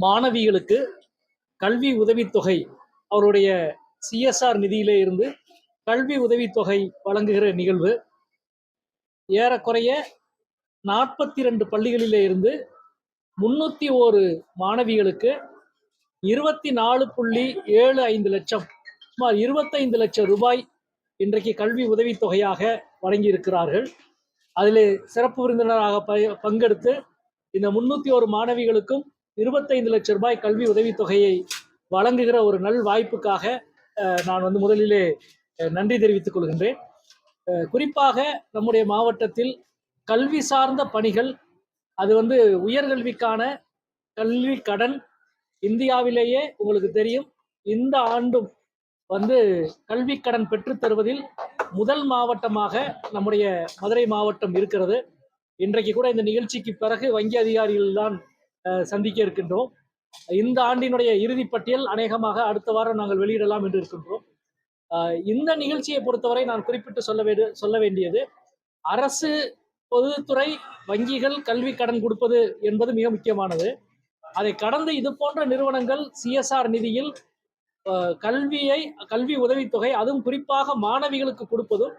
மாணவிகளுக்கு கல்வி உதவித்தொகை அவருடைய சிஎஸ்ஆர் நிதியிலே இருந்து கல்வி உதவித்தொகை வழங்குகிற நிகழ்வு. ஏறக்குறைய நாற்பத்தி ரெண்டு பள்ளிகளிலே இருந்து முன்னூற்றி ஒரு மாணவிகளுக்கு இருபத்தி நாலு புள்ளி ஏழு ஐந்து லட்சம் சுமார் இருபத்தைந்து லட்சம் ரூபாய் இன்றைக்கு கல்வி உதவித்தொகையாக வழங்கியிருக்கிறார்கள். அதில் சிறப்பு விருந்தினராக ப- பங்கெடுத்து இந்த முன்னூற்றி ஒரு மாணவிகளுக்கும் இருபத்தைந்து லட்சம் ரூபாய் கல்வி உதவித்தொகையை வழங்குகிற ஒரு நல் வாய்ப்புக்காக நான் வந்து முதலிலே நன்றி தெரிவித்துக் கொள்கின்றேன். குறிப்பாக நம்முடைய மாவட்டத்தில் கல்வி சார்ந்த பணிகள் அது வந்து உயர்கல்விக்கான கல்வி கடன் இந்தியாவிலேயே உங்களுக்கு தெரியும். இந்த ஆண்டும் வந்து கல்வி கடன் பெற்றுத்தருவதில் முதல் மாவட்டமாக நம்முடைய மதுரை மாவட்டம் இருக்கிறது. இன்றைக்கு கூட இந்த நிகழ்ச்சிக்கு பிறகு வங்கி அதிகாரிகள் தான் சந்திக்க இருக்கின்றோம். இந்த ஆண்டினுடைய இறுதிப்பட்டியல் அநேகமாக அடுத்த வாரம் நாங்கள் வெளியிடலாம் என்று இருக்கின்றோம். அஹ், இந்த நிகழ்ச்சியை பொறுத்தவரை நான் குறிப்பிட்டு சொல்ல சொல்ல வேண்டியது அரசு பொதுத்துறை வங்கிகள் கல்வி கடன் கொடுப்பது என்பது மிக முக்கியமானது. அதை கடந்து இது போன்ற நிறுவனங்கள் சிஎஸ்ஆர் நிதியில் அஹ், கல்வியை கல்வி உதவித்தொகை அதுவும் குறிப்பாக மாணவிகளுக்கு கொடுப்பதும்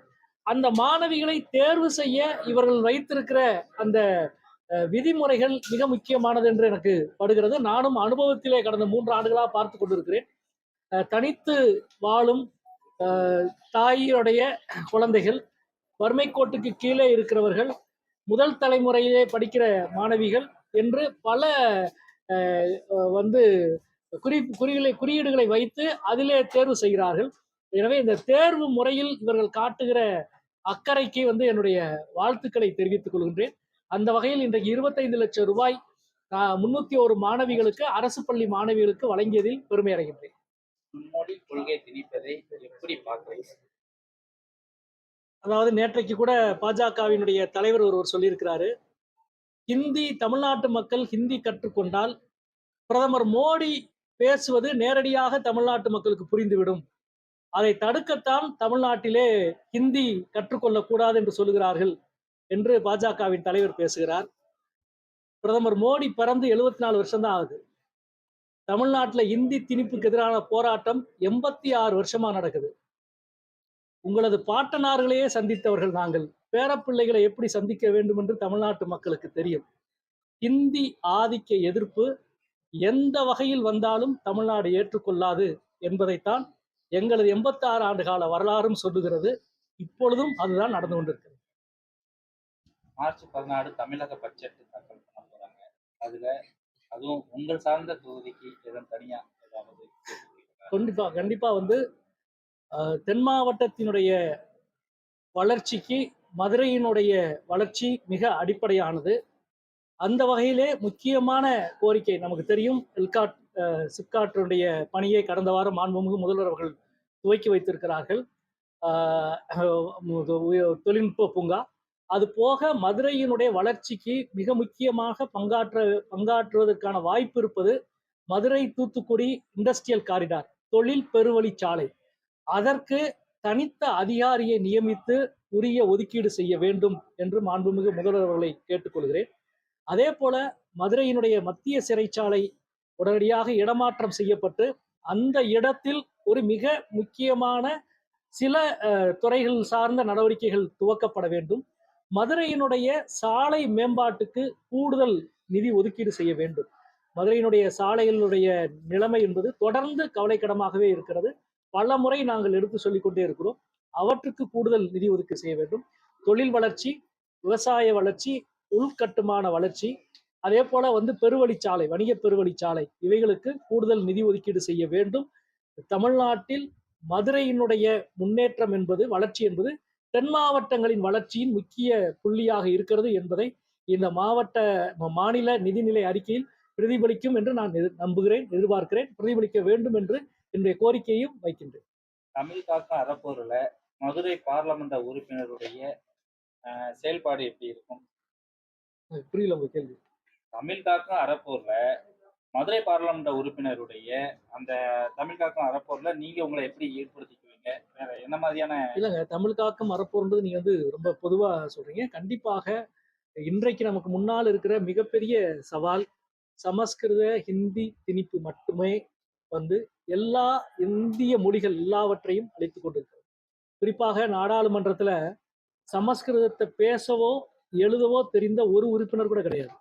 அந்த மாணவிகளை தேர்வு செய்ய இவர்கள் வைத்திருக்கிற அந்த விதிமுறைகள் மிக முக்கியமானது என்று எனக்கு படுகிறது. நானும் அனுபவத்திலே கடந்த மூன்று ஆண்டுகளாக பார்த்து கொண்டிருக்கிறேன். தனித்து வாழும் தாயுடைய குழந்தைகள் வறுமை கோட்டுக்கு கீழே இருக்கிறவர்கள் முதல் தலைமுறையிலே படிக்கிற மாணவிகள் என்று பல வந்து குறி குறிகளை குறியீடுகளை வைத்து அதிலே தேர்வு செய்கிறார்கள். எனவே இந்த தேர்வு முறையில் இவர்கள் காட்டுகிற அக்கறைக்கு வந்து என்னுடைய வாழ்த்துக்களை தெரிவித்துக் கொள்கின்றேன். அந்த வகையில் இன்றைக்கு இருபத்தைந்து லட்சம் ரூபாய் முன்னூத்தி ஒரு மாணவிகளுக்கு அரசு பள்ளி மாணவிகளுக்கு வழங்கியதில் பெருமை அடைகின்றேன். மும்மொழி கொள்கை திணிப்பதை எப்படி பார்க்கிறீங்க? அதாவது நேற்றைக்கு கூட பாஜகவினுடைய தலைவர் ஒருவர் சொல்லியிருக்கிறாரு ஹிந்தி தமிழ்நாட்டு மக்கள் ஹிந்தி கற்றுக்கொண்டால் பிரதமர் மோடி பேசுவது நேரடியாக தமிழ்நாட்டு மக்களுக்கு புரிந்துவிடும். அதை தடுக்கத்தான் தமிழ்நாட்டிலே ஹிந்தி கற்றுக்கொள்ளக்கூடாது என்று சொல்லுகிறார்கள். என்று பாஜகவின் தலைவர் பேசுகிறார். பிரதமர் மோடி பிறந்து எழுபத்தி நாலு வருஷம் தான் ஆகுது. தமிழ்நாட்டில் இந்தி திணிப்புக்கு எதிரான போராட்டம் எண்பத்தி ஆறு வருஷமா நடக்குது. உங்களது பாட்டனார்களையே சந்தித்தவர்கள் நாங்கள். பேரப்பிள்ளைகளை எப்படி சந்திக்க வேண்டும் என்று தமிழ்நாட்டு மக்களுக்கு தெரியும். இந்தி ஆதிக்க எதிர்ப்பு எந்த வகையில் வந்தாலும் தமிழ்நாடு ஏற்றுக்கொள்ளாது என்பதைத்தான் எங்களது எண்பத்தாறு ஆண்டு கால வரலாறும் சொல்லுகிறது. இப்பொழுதும் அதுதான் நடந்து கொண்டிருக்கிறது. மார்ச் பதினாறு தமிழக பட்ஜெட் தாக்கல் பண்ண போறாங்க. அதுல அதுவும் உங்கள் சார்ந்த தொகுதிக்கு எதன் தனியா ஏதாவது கண்டிப்பா கண்டிப்பா வந்து தென் மாவட்டத்தினுடைய வளர்ச்சிக்கு மதுரையினுடைய வளர்ச்சி மிக அடிப்படையானது. அந்த வகையிலே முக்கியமான கோரிக்கை நமக்கு தெரியும். எல்காட் சிப்காட்டினுடைய பணியை கடந்த வாரம் மாண்புமிகு முதல்வர் அவர்கள் துவக்கி வைத்திருக்கிறார்கள். தொழில்நுட்ப பூங்கா. அது போக மதுரையினுடைய வளர்ச்சிக்கு மிக முக்கியமாக பங்காற்ற பங்காற்றுவதற்கான வாய்ப்பு இருப்பது மதுரை தூத்துக்குடி இண்டஸ்ட்ரியல் காரிடார் தொழில் பெருவழிச்சாலை அதற்கு தனித்த அதிகாரியை நியமித்து உரிய ஒதுக்கீடு செய்ய வேண்டும் என்று மாண்புமிகு முதல்வர் அவர்களை கேட்டுக்கொள்கிறேன். அதே போல மதுரையினுடைய மத்திய சிறைச்சாலை உடனடியாக இடமாற்றம் செய்யப்பட்டு அந்த இடத்தில் ஒரு மிக முக்கியமான சில துறைகள் சார்ந்த நடவடிக்கைகள் துவக்கப்பட வேண்டும். மதுரையினுடைய சாலை மேம்பாட்டுக்கு கூடுதல் நிதி ஒதுக்கீடு செய்ய வேண்டும். மதுரையினுடைய சாலைகளுடைய நிலைமை என்பது தொடர்ந்து கவலைக்கிடமாகவே இருக்கிறது. பல முறை நாங்கள் எடுத்து சொல்லிக்கொண்டே இருக்கிறோம். அவற்றுக்கு கூடுதல் நிதி ஒதுக்கீடு செய்ய வேண்டும். தொழில் வளர்ச்சி விவசாய வளர்ச்சி உள்கட்டுமான வளர்ச்சி அதே போல வந்து பெருவழிச்சாலை வணிக பெருவழிச்சாலை இவைகளுக்கு கூடுதல் நிதி ஒதுக்கீடு செய்ய வேண்டும். தமிழ்நாட்டில் மதுரையினுடைய முன்னேற்றம் என்பது வளர்ச்சி என்பது தென் மாவட்டங்களின் வளர்ச்சியின் முக்கிய புள்ளியாக இருக்கிறது என்பதை இந்த மாவட்ட மாநில நிதிநிலை அறிக்கையில் பிரதிபலிக்கும் என்று நான் நம்புகிறேன் எதிர்பார்க்கிறேன். பிரதிபலிக்க வேண்டும் என்று என்னுடைய கோரிக்கையும் வைக்கின்றேன். தமிழ் காக்கும் அறப்போர்ல மதுரை பார்லமெண்ட் உறுப்பினருடைய செயல்பாடு எப்படி இருக்கும்? புரியல உங்க கேள்வி. தமிழ் காக்கும் அறப்போர்ல மதுரை பார்லமெண்ட் உறுப்பினருடைய அந்த தமிழ் காக்கும் அறப்போர்ல நீங்க உங்களை எப்படி ஈடுபடுத்திக்குவீங்க வேற என்ன மாதிரியான இல்லைங்க தமிழ் காக்கும் மரப்போன்றது நீங்க வந்து ரொம்ப பொதுவா சொல்றீங்க. கண்டிப்பாக இன்றைக்கு நமக்கு முன்னால் இருக்கிற மிகப்பெரிய சவால் சமஸ்கிருத ஹிந்தி திணிப்பு மட்டுமே வந்து எல்லா இந்திய மொழிகள் எல்லாவற்றையும் அழித்து கொண்டிருக்கிறது. குறிப்பாக நாடாளுமன்றத்துல சமஸ்கிருதத்தை பேசவோ எழுதவோ தெரிந்த ஒரு உறுப்பினர் கூட கிடையாது.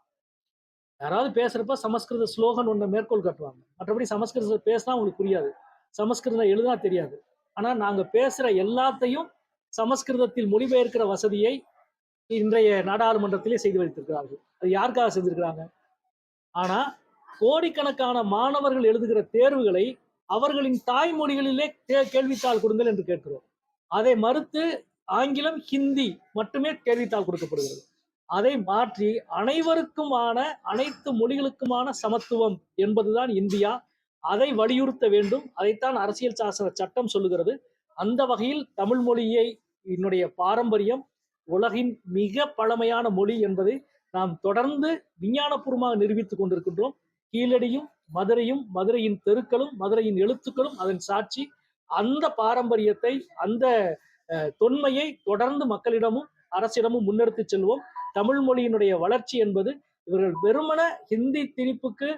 யாராவது பேசுறப்ப சமஸ்கிருத ஸ்லோகன் ஒன்று மேற்கோள் காட்டுவாங்க. மற்றபடி சமஸ்கிருதத்தை பேசினா உங்களுக்கு புரியாது. சமஸ்கிருதம் எழுதா தெரியாது. ஆனால் நாங்கள் பேசுகிற எல்லாத்தையும் சமஸ்கிருதத்தில் மொழிபெயர்க்கிற வசதியை இன்றைய நாடாளுமன்றத்திலே செய்து வைத்திருக்கிறார்கள். அது யாருக்காக செஞ்சிருக்கிறாங்க? ஆனால் கோடிக்கணக்கான மாணவர்கள் எழுதுகிற தேர்வுகளை அவர்களின் தாய்மொழிகளிலே தே- கேள்வித்தாள் கொடுங்கள் என்று கேட்கிறோம். அதை மறுத்து ஆங்கிலம் ஹிந்தி மட்டுமே கேள்வித்தாள் கொடுக்கப்படுகிறது. அதை மாற்றி அனைவருக்குமான அனைத்து மொழிகளுக்குமான சமத்துவம் என்பதுதான் இந்தியா. அதை வலியுறுத்த வேண்டும். அதைத்தான் அரசியல் சாசன சட்டம் சொல்லுகிறது. அந்த வகையில் தமிழ் மொழியை என்னுடைய பாரம்பரியம் உலகின் மிக பழமையான மொழி என்பதை நாம் தொடர்ந்து விஞ்ஞானபூர்வமாக நிரூபித்துக் கொண்டிருக்கின்றோம். கீழடியும் மதுரையும் மதுரையின் தெருக்களும் மதுரையின் எழுத்துக்களும் அதன் சாட்சி. அந்த பாரம்பரியத்தை அந்த தொன்மையை தொடர்ந்து மக்களிடமும் அரசிடமும் முன்னெடுத்து செல்வோம். தமிழ் மொழியினுடைய வளர்ச்சி என்பது இவர்கள் வெறுமன ஹிந்தி திணிப்புக்கு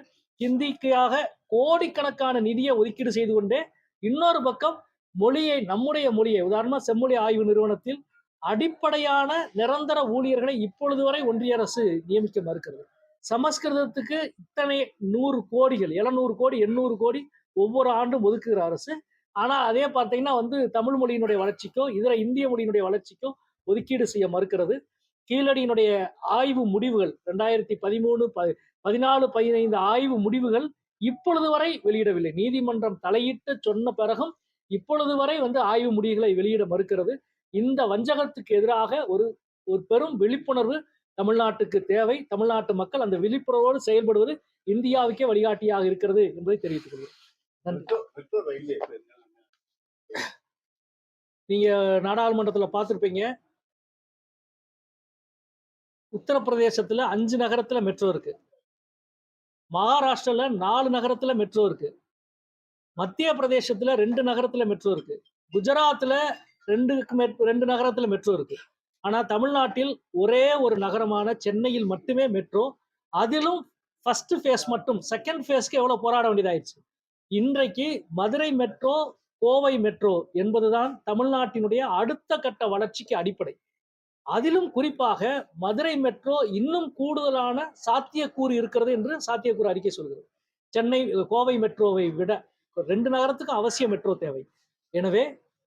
ஹிந்திக்காக கோடிக்கணக்கான நிதியை ஒதுக்கீடு செய்து கொண்டே இன்னொரு பக்கம் மொழியை நம்முடைய மொழியை உதாரணமா செம்மொழி ஆய்வு நிறுவனத்தில் அடிப்படையான நிரந்தர ஊழியர்களை இப்பொழுது வரை ஒன்றிய அரசு நியமிக்க மறுக்கிறது. சமஸ்கிருதத்துக்கு இத்தனை நூறு கோடிகள் எழுநூறு கோடி எண்ணூறு கோடி ஒவ்வொரு ஆண்டும் ஒதுக்குகிற அரசு. ஆனால் அதே பார்த்தீங்கன்னா வந்து தமிழ் மொழியினுடைய வளர்ச்சிக்கோ இதர இந்திய மொழியினுடைய வளர்ச்சிக்கோ ஒதுக்கீடு செய்ய மறுக்கிறது. கீழடியினுடைய ஆய்வு முடிவுகள் ரெண்டாயிரத்தி பதிமூணு ப பதினாலு பதினைந்து ஆய்வு முடிவுகள் இப்பொழுது வரை வெளியிடவில்லை. நீதிமன்றம் தலையிட்டு சொன்ன பிறகும் இப்பொழுது வரை வந்து ஆய்வு முடிவுகளை வெளியிட மறுக்கிறது. இந்த வஞ்சகத்துக்கு எதிராக ஒரு ஒரு பெரும் விழிப்புணர்வு தமிழ்நாட்டுக்கு தேவை. தமிழ்நாட்டு மக்கள் அந்த விழிப்புணர்வோடு செயல்படுவது இந்தியாவுக்கே வழிகாட்டியாக இருக்கிறது என்பதை தெரிவித்துக் கொள்கிறேன். நீங்க நாடாளுமன்றத்துல பார்த்திருப்பீங்க. உத்தரப்பிரதேசத்துல அஞ்சு நகரத்துல மெட்ரோ இருக்கு. மகாராஷ்டிரால நாலு நகரத்துல மெட்ரோ இருக்கு. மத்திய பிரதேசத்துல ரெண்டு நகரத்துல மெட்ரோ இருக்கு. குஜராத்ல ரெண்டுக்கு ரெண்டு நகரத்துல மெட்ரோ இருக்கு. ஆனா தமிழ்நாட்டில் ஒரே ஒரு நகரமான சென்னையில் மட்டுமே மெட்ரோ அதிலும் ஃபர்ஸ்ட் ஃபேஸ் மட்டும் செகண்ட் ஃபேஸ்க்கு எவ்வளவு போராட வேண்டியதாயிடுச்சு? இன்றைக்கு மதுரை மெட்ரோ கோவை மெட்ரோ என்பதுதான் தமிழ்நாட்டினுடைய அடுத்த கட்ட வளர்ச்சிக்கு அடிப்படை. அதிலும் குறிப்பாக மதுரை மெட்ரோ இன்னும் கூடுதலான சாத்தியக்கூறு இருக்கிறது என்று சாத்தியக்கூறு அறிக்கை சொல்கிறது. சென்னை கோவை மெட்ரோவை விட ரெண்டு நகரத்துக்கும் அவசிய மெட்ரோ தேவை. எனவே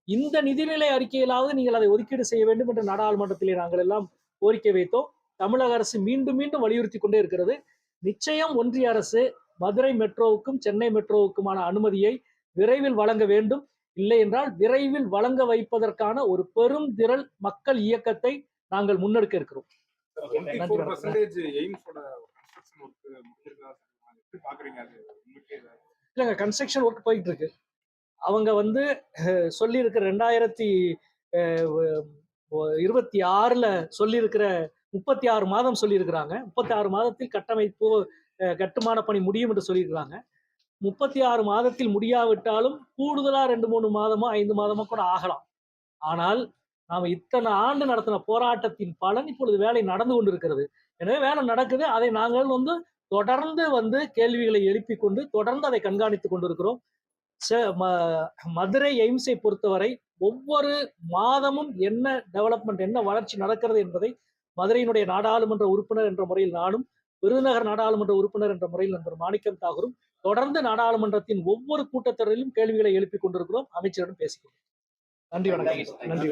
இந்த நிதிநிலை அறிக்கையிலாவது நீங்கள் அதை ஒதுக்கீடு செய்ய வேண்டும் என்று நாடாளுமன்றத்திலே நாங்கள் எல்லாம் கோரிக்கை வைத்தோம். தமிழக அரசு மீண்டும் மீண்டும் வலியுறுத்தி கொண்டே இருக்கிறது. நிச்சயம் ஒன்றிய அரசு மதுரை மெட்ரோவுக்கும் சென்னை மெட்ரோவுக்குமான அனுமதியை விரைவில் வழங்க வேண்டும். இல்லை என்றால் விரைவில் வழங்க வைப்பதற்கான ஒரு பெரும் திரள் மக்கள் இயக்கத்தை நாங்கள் முன்னெடுக்க இருக்கிறோம். உங்களுக்கு இல்லைங்க கன்ஸ்ட்ரக்ஷன் ஒர்க் போயிட்டு இருக்கு அவங்க வந்து அஹ், சொல்லியிருக்கிற ரெண்டாயிரத்தி இருபத்தி ஆறுல சொல்லியிருக்கிற முப்பத்தி ஆறு மாதம் சொல்லியிருக்கிறாங்க. முப்பத்தி ஆறு மாதத்தில் கட்டமைப்பு கட்டுமான பணி முடியும் என்று சொல்லியிருக்கிறாங்க. முப்பத்தி ஆறு மாதத்தில் முடியாவிட்டாலும் கூடுதலா ரெண்டு மூணு மாதமோ ஐந்து மாதமோ கூட ஆகலாம். ஆனால் நாம் இத்தனை ஆண்டு நடத்தின போராட்டத்தின் பலன் இப்பொழுது வேலை நடந்து கொண்டிருக்கிறது. எனவே வேலை நடக்குது. அதை நாங்கள் வந்து தொடர்ந்து வந்து கேள்விகளை எழுப்பி கொண்டு தொடர்ந்து அதை கண்காணித்துக் கொண்டிருக்கிறோம். ச- ம- மதுரை எய்ம்ஸை பொறுத்தவரை ஒவ்வொரு மாதமும் என்ன டெவலப்மெண்ட் என்ன வளர்ச்சி நடக்கிறது என்பதை மதுரையினுடைய நாடாளுமன்ற உறுப்பினர் என்ற முறையில் நானும் விருதுநகர் நாடாளுமன்ற உறுப்பினர் என்ற முறையில் நண்பர் மாணிக்கம் தாகூரும் தொடர்ந்து நாடாளுமன்றத்தின் ஒவ்வொரு கூட்டத்தொடரிலும் கேள்விகளை எழுப்பிக் கொண்டிருக்கிறோம். அமைச்சரிடம் பேசிக்கிறோம் நன்றி வணக்கம். நன்றி.